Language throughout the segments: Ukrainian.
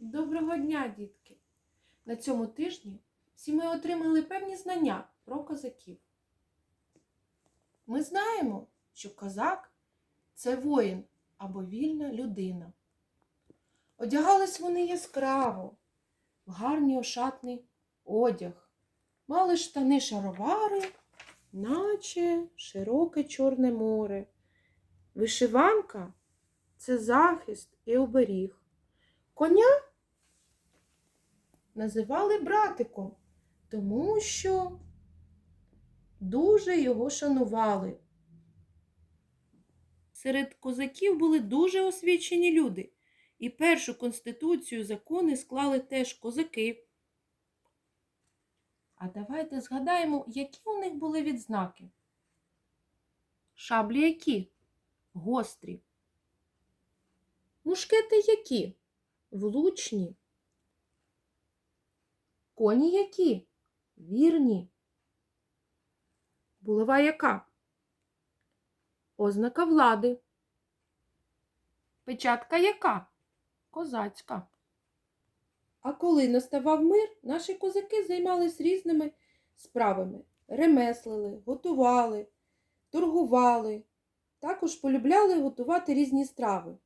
Доброго дня, дітки! На цьому тижні всі ми отримали певні знання про козаків. Ми знаємо, що козак це воїн або вільна людина. Одягались вони яскраво, в гарний ошатний одяг, мали штани шаровари, наче широке Чорне море. Вишиванка це захист і оберіг. Коня називали братиком, тому що дуже його шанували. Серед козаків були дуже освічені люди, і першу конституцію закони склали теж козаки. А давайте згадаємо, які у них були відзнаки. Шаблі які? Гострі. Мушкети які? Влучні. Коні які? Вірні. Булава яка? Ознака влади. Печатка яка? Козацька. А коли наставав мир, наші козаки займались різними справами. Ремеслили, готували, торгували. Також полюбляли готувати різні страви.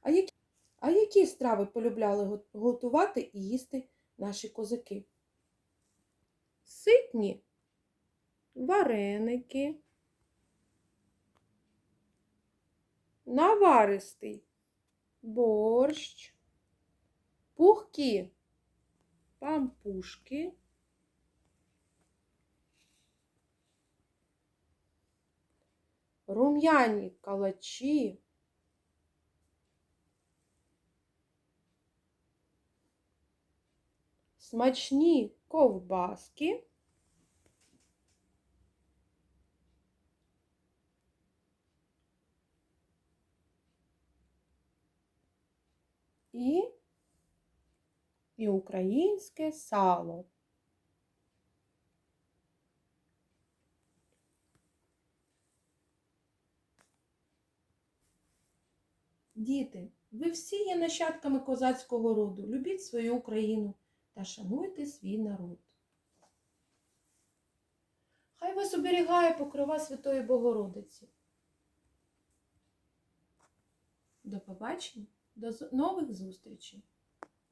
А які, а які страви полюбляли готувати і їсти наші козаки? Ситні вареники, наваристий борщ, пухкі пампушки, рум'яні калачі, смачні ковбаски. І, і українське сало. Діти, ви всі є нащадками козацького роду. Любіть свою Україну та шануйте свій народ. Хай вас оберігає покрова Святої Богородиці. До побачення, до нових зустрічей!